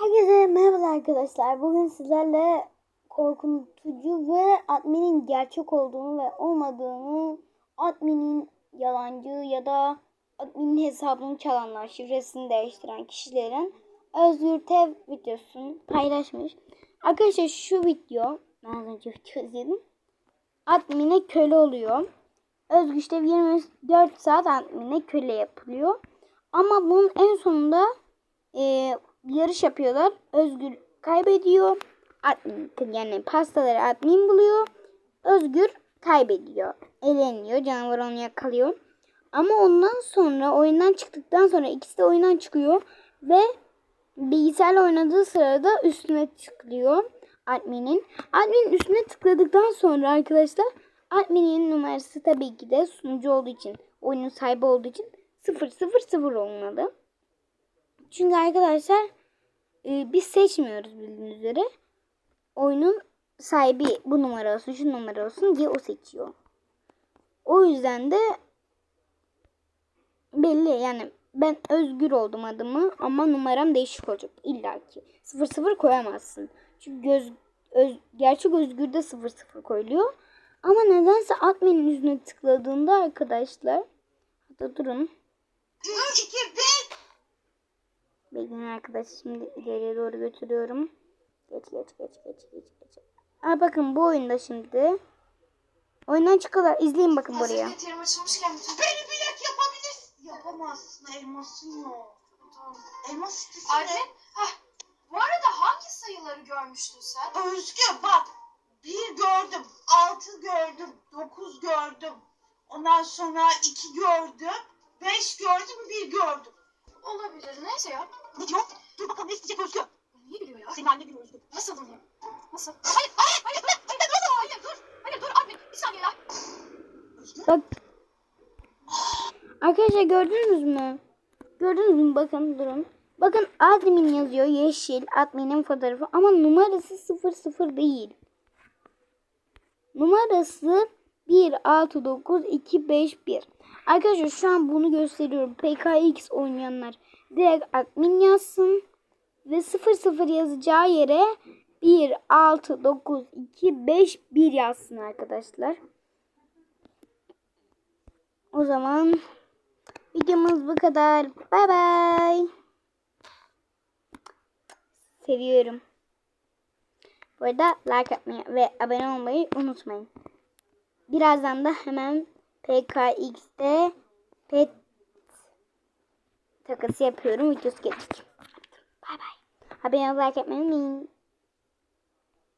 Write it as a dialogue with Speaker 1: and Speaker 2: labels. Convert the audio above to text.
Speaker 1: Herkese merhaba arkadaşlar. Bugün sizlerle korkutucu ve adminin gerçek olduğunu ve olmadığını, adminin yalancı ya da adminin hesabını çalanlar, şifresini değiştiren kişilerin Özgür Tev videosunu paylaşmış. Arkadaşlar şu video, ben az önce video. Admine köle oluyor. Özgür Tev 24 saat admine köle yapılıyor. Ama bunun en sonunda e, yarış yapıyorlar. Özgür kaybediyor. Admin, yani pastaları admin buluyor. Özgür kaybediyor. Eleniyor. Canavar onu yakalıyor. Ama ondan sonra oyundan çıktıktan sonra ikisi de oyundan çıkıyor ve bilgisayarla oynadığı sırada üstüne tıklıyor adminin. Adminin üstüne tıkladıktan sonra arkadaşlar adminin numarası tabii ki de sunucu olduğu için oyunun sahibi olduğu için 000 olmalı. Çünkü arkadaşlar e, biz seçmiyoruz bildiğiniz üzere. Oyunun sahibi bu numara olsun şu numara olsun diye o seçiyor. O yüzden de belli yani ben özgür oldum adımı ama numaram değişik olacak illa ki. 00 koyamazsın. Çünkü göz, öz, gerçek özgürde 00 koyuluyor. Ama nedense adminin yüzüne tıkladığında arkadaşlar hatta durun
Speaker 2: 3, 2, 1.
Speaker 1: Bekleyin arkadaşlar şimdi ileriye doğru götürüyorum. Geç geç geç geç geç geç. Aa bakın bu oyunda şimdi. Oyundan çıkıyorlar. İzleyin bakın
Speaker 2: Hazır
Speaker 1: buraya.
Speaker 2: getirim açılmışken bütün... Beni bilek yapabilirsin. Yapamazsın elmasın yok. Tamam. Elmas sitesi
Speaker 3: Anne,
Speaker 2: ne?
Speaker 3: heh. Bu arada hangi sayıları görmüştün sen?
Speaker 2: Özgür bak. Bir gördüm. Altı gördüm. Dokuz gördüm. Ondan sonra iki gördüm. Beş gördüm. Bir gördüm.
Speaker 3: Olabilir. Neyse ya.
Speaker 2: Ne diyor? Dur bakalım ne isteyecek Özgür.
Speaker 3: Niye biliyor ya?
Speaker 2: Senin anne biliyor Özgür.
Speaker 3: Nasıl biliyor? Nasıl? Hayır, hayır, hayır, dur, hayır, dur, hayır, dur, hayır, dur, abi, bir saniye ya.
Speaker 2: Özgür.
Speaker 1: Bak. Arkadaşlar gördünüz mü? Gördünüz mü? Bakın durun. Bakın admin yazıyor yeşil adminin fotoğrafı ama numarası 00 değil. Numarası 169251. Arkadaşlar şu an bunu gösteriyorum. PKX oynayanlar direkt admin yazsın ve 00 yazacağı yere 169251 yazsın arkadaşlar. O zaman videomuz bu kadar. Bay bay. Seviyorum. Bu arada like atmayı ve abone olmayı unutmayın. Birazdan da hemen PKX'de pet takası yapıyorum. Videosu gelecek. Bay bay. Abone olmayı like atmayı unutmayın.